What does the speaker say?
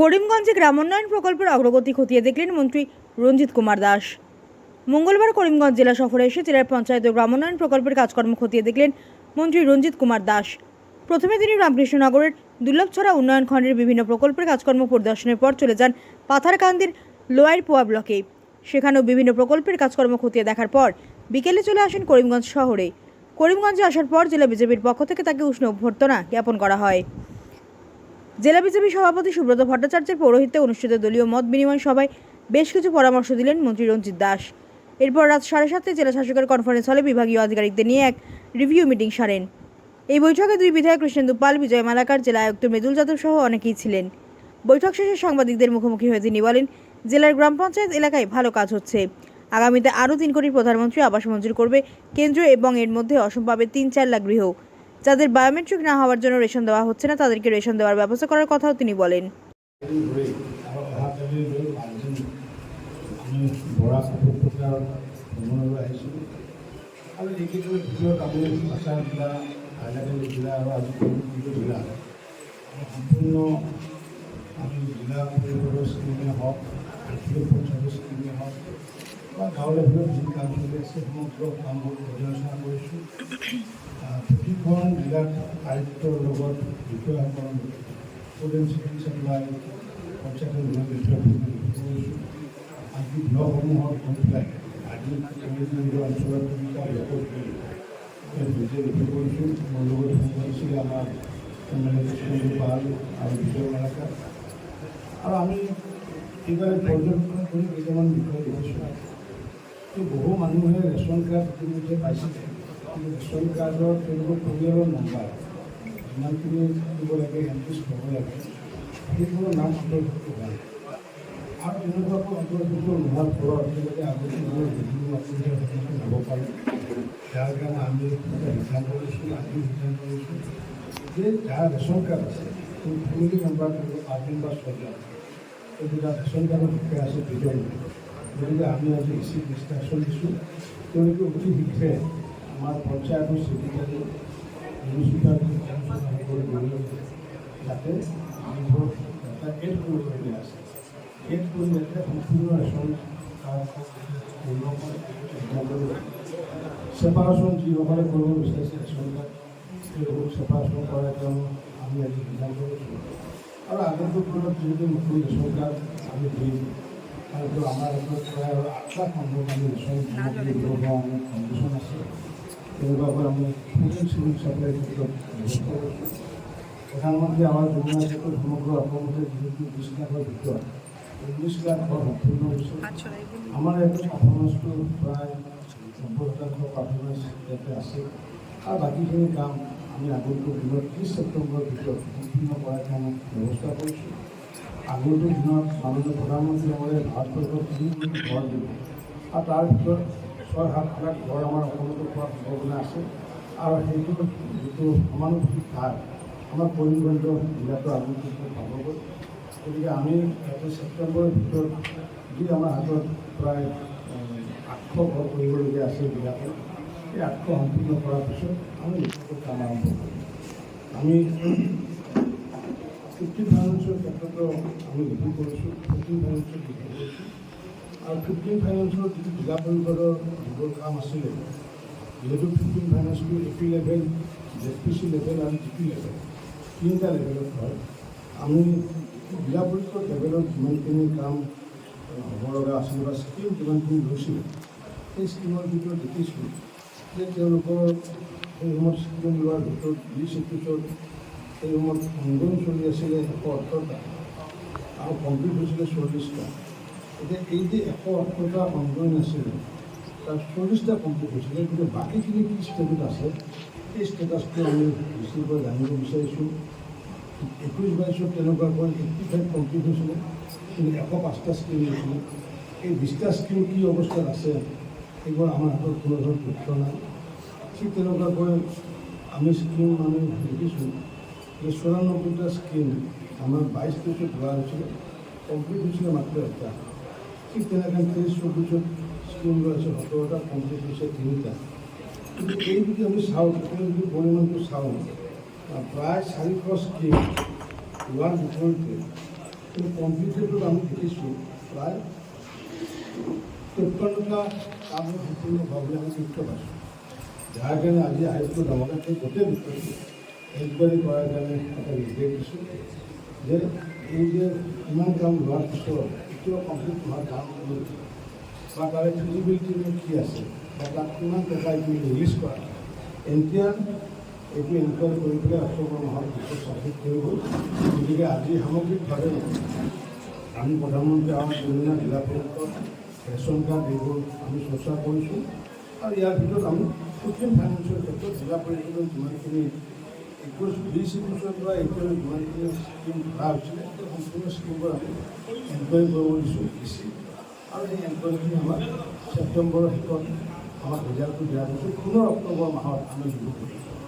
করিমগঞ্জে গ্রামোন্নয়ন প্রকল্পের অগ্রগতি খতিয়ে দেখলেন মন্ত্রী রঞ্জিত কুমার দাস। মঙ্গলবার করিমগঞ্জ জেলা সফরে এসে জেলার পঞ্চায়েত ও গ্রামোন্নয়ন প্রকল্পের কাজকর্ম খতিয়ে দেখলেন মন্ত্রী রঞ্জিত কুমার দাস। প্রথমে তিনি রামকৃষ্ণনগরের দুর্লভছড়া উন্নয়ন খণ্ডের বিভিন্ন প্রকল্পের কাজকর্ম পরিদর্শনের পর চলে যান পাথারকান্দির লোয়ার পোয়া ব্লকে। সেখানেও বিভিন্ন প্রকল্পের কাজকর্ম খতিয়ে দেখার পর বিকেলে চলে আসেন করিমগঞ্জ শহরে। করিমগঞ্জে আসার পর জেলা বিজেপির পক্ষ থেকে তাকে উষ্ণ অভ্যর্থনা জ্ঞাপন করা হয়। জেলা বিজেপি সভাপতি সুব্রত ভট্টাচার্যের পৌরোহিত্যে অনুষ্ঠিত দলীয় মত বিনিময় সভায় বেশ কিছু পরামর্শ দিলেন মন্ত্রী রঞ্জিত দাস। এরপর রাত সাড়ে সাতটায় জেলা শাসকের কনফারেন্স হলে বিভাগীয় আধিকারিকদের নিয়ে এক রিভিউ মিটিং সারেন। এই বৈঠকে দুই বিধায়ক কৃষ্ণেন্দু পাল বিজয় মালাকার, জেলা আয়ুক্ত মৃদুল যাদব সহ অনেকেই ছিলেন। বৈঠক শেষে সাংবাদিকদের মুখোমুখি হয়ে তিনি বলেন, জেলার গ্রাম পঞ্চায়েত এলাকায় ভালো কাজ হচ্ছে। আগামীতে আরও তিন কোটি প্রধানমন্ত্রী আবাস মঞ্জুর করবে। কেন্দ্র এবং এর মধ্যে অসম পাবে তিন চার লাখ গৃহ। যাদের বায়োমেট্রিক না হওয়ার জন্য রেশন দেওয়া হচ্ছে না, তাদেরকে রেশন দেওয়ার ব্যবস্থা করার কথাও তিনি বলেন। আমি জিলা স্কিমে স্কিমে বা গাঁও লেভেলত যি কাম চলি আছে সমগ্ৰ কামবোৰ পৰ্যালোচনা কৰিছোঁ প্ৰতিখন জিলাত আয়ুক্তৰ লগত বিষয়াসকল ষ্টুডেণ্ট চিকেন চাপ্লাই আনকি ব্লকসমূহত গৈ পেলাই আজি অঞ্চলত ভূমিকা গৈ নিজে ৰিভিউ কৰিছোঁ মোৰ লগত ফোন আমাৰ এম পাল আৰু বিজয় মালাকা আৰু আমি এইবাৰ পৰ্যবেক্ষণ কৰি কেইটামান বিষয় দেখিছোঁ বহু মানুহে ৰেচন কাৰ্ড ইতিমধ্যে পাইছিলে। কিন্তু ৰেচন কাৰ্ডৰ তেওঁলোকৰ পৰিয়ালৰ নম্বৰ যিমানখিনি দিব লাগে এণ্ট্ৰিজ হ'ব লাগে, সেইবোৰৰ নাম অন্তৰ্ভুক্ত হোৱা আৰু তেনেকুৱাকৈ অন্তৰ্ভুক্ত নোহোৱাৰ ফলত তেওঁলোকে আগতে বিভিন্ন অসুবিধাৰ সন্মুখীন হ'ব পাৰে। যাৰ কাৰণে আমি এটা সিদ্ধান্ত লৈছোঁ আমি সিদ্ধান্ত লৈছোঁ যে যাৰ ৰেচন কাৰ্ড আছে ফেমিলি মেম্বাৰ পাঁচজন বা ছয়জন সেইবিলাক ৰেচন কাৰ্ডৰ বিষয়ে আছে দুজন গতিকে আমি আজি ইচি ডিছকাশ্যন দিছোঁ তেওঁলোকে অতি শীঘ্ৰে আমাৰ পঞ্চায়তৰ সকলো মিলি যাতে এইবোৰ এটা এড কৰিবলগীয়া আছে এড কৰি যাতে সম্পূৰ্ণ ৰেচন কাৰ্ড ছেপাৰেশ্যন যিসকলে কৰিব বিচাৰিছে ৰেচন কাৰ্ড তেওঁলোকক ছেপাৰেশ্যন কৰাই তেওঁ আমি আজি সিদ্ধান্ত লৈছোঁ আৰু আগন্তুক দিনত যিহেতু নতুন ৰেচন কাৰ্ড আমি দিম প্ৰায় আৰু আঠটা খণ্ডত আমি আমাৰ কণ্ডিশ্যন আছে। তেনেকুৱাকৈ আমি ফুডিং চিভিল চাপ্লাই ক্ষেত্ৰত ব্যৱস্থা কৰিছোঁ প্ৰধানমন্ত্ৰী আৱাস যোজনাৰ ক্ষেত্ৰত সমগ্ৰ অসমতে যিহেতু বিছ লাখৰ ভিতৰত ঊনৈছ লাখ ঘৰ সম্পূৰ্ণ হৈছে আমাৰ ইয়াতে পাৰফৰ্মেঞ্চটো প্ৰায় নব্বৈ শতাংশ পাৰফৰ্মেঞ্চ ইয়াতে আছে। আৰু বাকীখিনি কাম আমি আগন্তুক দিনত ত্ৰিছ ছেপ্টেম্বৰৰ ভিতৰত সম্পূৰ্ণ কৰাৰ কাৰণে ব্যৱস্থা কৰিছোঁ আগন্তুক দিনত মাননীয় প্ৰধানমন্ত্ৰী মহোদয়ে ভাৰতবৰ্ষত তিনি কোটি ঘৰ দিব। আৰু তাৰ ভিতৰত ছয় সাত লাখ ঘৰ আমাৰ অসমতো পোৱাৰ সম্ভাৱনা আছে। আৰু সেইটো যিটো সমানুভূতিক হাৰ, আমাৰ কৰিমগঞ্জ জিলাটো আগন্তুক পাবগৈ গতিকে আমি ইয়াতে ছেপ্টেম্বৰৰ ভিতৰত যি আমাৰ হাতত প্ৰায় আঠশ ঘৰ কৰিবলগীয়া আছে জিলাখনত সেই আঠশ সম্পূৰ্ণ কৰাৰ পিছত আমি কাম কৰিম। আমি ফিফটিন ফাইনেন্সৰ ক্ষেত্ৰতো আমি ৰিভিউ কৰিছোঁ ফিফটিন ফাইনেন্সৰ ৰিভিউ কৰিছোঁ আৰু ফিফটিন ফাইনেন্সৰ যিটো জিলা পৰিষদৰ যিবোৰ কাম আছিলে, যিহেতু fifteen ফাইনেন্সটো A P level Z P C level আৰু জি পি লেভেল তিনিটা লেভেলত হয়। আমি জিলা পৰিষদ লেভেলত যিমানখিনি কাম হ'ব লগা আছিলে বা স্কিম যিমানখিনি লৈছিলোঁ, সেই স্কিমৰ ভিতৰত দেখিছোঁ যে তেওঁলোকৰ সেই সময়ত স্কিম লোৱাৰ ভিতৰত বিছ একৈছত সেই সময়ত সংগ্ৰহ চলি আছিলে এশ অঠৰটা আৰু কমপ্লিট হৈছিলে চল্লিছটা এতিয়া এই যে এশ অঠৰটা সংগ্ৰহ আছিলে তাত চল্লিছটা কমপ্লিট হৈছিলে কিন্তু বাকীখিনি কি ষ্টেটত আছে সেই ষ্টেটাছটো আমি বেছিকৈ জানিব বিচাৰিছোঁ। একৈছ বাইছত তেনেকুৱাকৈ এইটটি ফাইভ কমপ্লিট হৈছিলে কিন্তু এশ পাঁচটা স্কিম হৈছিলে এই বিছটা স্কিম কি অৱস্থাত আছে সেইবোৰ আমাৰ হাতত কোনো ধৰণৰ তথ্য নাই। ঠিক তেনেকুৱাকৈ আমি স্কিম আমি দেখিছোঁ। যে চৌৰান্নব্বৈটা স্কিম আমাৰ বাইছ তেইছত লোৱা হৈছিলে কমপ্লিট হৈছিলে মাত্ৰ এটা ঠিক তেনেকৈ তেইছ চৌবিছত স্কিম লোৱা হৈছে সোতৰটা কমপ্লিট হৈছে তিনিটা। এই যদি আমি চাওঁ যদি পৰিমাণটো চাওঁ প্ৰায় চাৰিশ স্কিম লোৱাৰ বিপৰীতে কিন্তু কম্পিউটাৰটোত আমি দেখিছোঁ, প্ৰায় তেপন্নটা কাম সম্পূৰ্ণ হোৱা বুলি আমি তথ্য পাইছোঁ। যাৰ কাৰণে আজি আমাকে সেই গোটেই বিষয়টো এনকুৱাৰী কৰাৰ কাৰণে এটা নিৰ্দেশ দিছোঁ যে এই যে ইমান কাম পিছত এতিয়াও কমপ্লিট নোহোৱা কাম বা তাৰে ফিজিবিলিটিনো কি আছে, বা তাত কিমান টকা এইখিনি ৰিলিজ কৰা এতিয়া এইটো এনকুৱাৰী কৰি পেলাই অক্টোবৰ মাহৰ পিছত ছাবমিট কৰিব গতিকে আজি সামগ্ৰিকভাৱে আমি প্ৰধানমন্ত্ৰী আৱাস যোজনা জিলা পৰিষদ ৰেচন কাৰ্ড এইবোৰ আমি চৰ্চা কৰিছোঁ আৰু ইয়াৰ ভিতৰত আমি কৃত্ৰিম ফাইনেন্সৰ ক্ষেত্ৰত জিলা পৰিষদৰ যিমানখিনি একৈছ বিশ একৈছৰ পৰা এতিয়ালৈ যিমানখিনি স্কিম ধৰা হৈছিলে সেই সম্পূৰ্ণ স্কিমবোৰ আমি এনকুৱাৰী কৰিব দিছোঁ। দিছি আৰু সেই এনকুৱাৰীখিনি আমাক ছেপ্টেম্বৰৰ শেষত আমাৰ ৰিজাল্টটো দিয়াৰ পিছত পুনৰ অক্টোবৰ মাহত আমি দিব পাৰিছোঁ